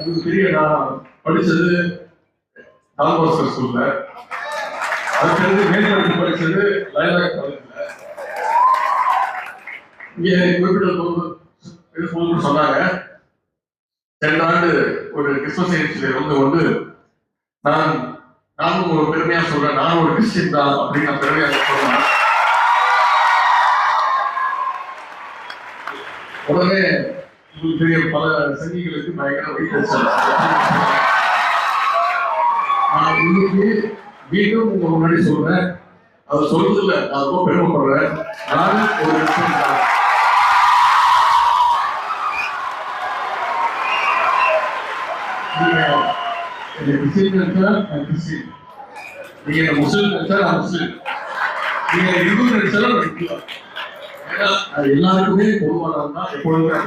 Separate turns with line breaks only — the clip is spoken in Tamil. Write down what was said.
இது பெரிய நான் படிச்சது தாமோஸ்கர் ஸ்கூல்ல அதுக்கடுத்து மேற்படிப்பு படிச்சது லைலா காலேஜ்ல இங்கே குறிப்பிட்ட போது இது சொன்னாங்க. ரெண்டு ஆண்டு ஒரு கிறிஸ்துவ நிகழ்ச்சியில வந்து கொண்டு நான் நானும் ஒரு பெருமையா சொல்றேன். நானும் ஒரு கிறிஸ்டின் தான் அப்படின்னு நான் பெருமையா சொல்றேன். உடனே பெரிய பல சங்கிகளுக்கு பயங்கர வைத்தறிச்சல் ஆனால் இன்னைக்கு மீண்டும் உங்க முன்னாடி சொல்றேன். அது சொல்றதுல நான் ரொம்ப பெருமைப்படுறேன். நான் ஒரு நீங்க கிறிஸ்டின் நினைச்சா நான் கிறிஸ்டின் நீங்க முஸ்லீம் நினைச்சா நான் முஸ்லீம். நீங்க இந்து நினைச்சாலும் நான் இந்து தான். அது எல்லாருக்குமே பொதுவானது தான் எப்பொழுதுமே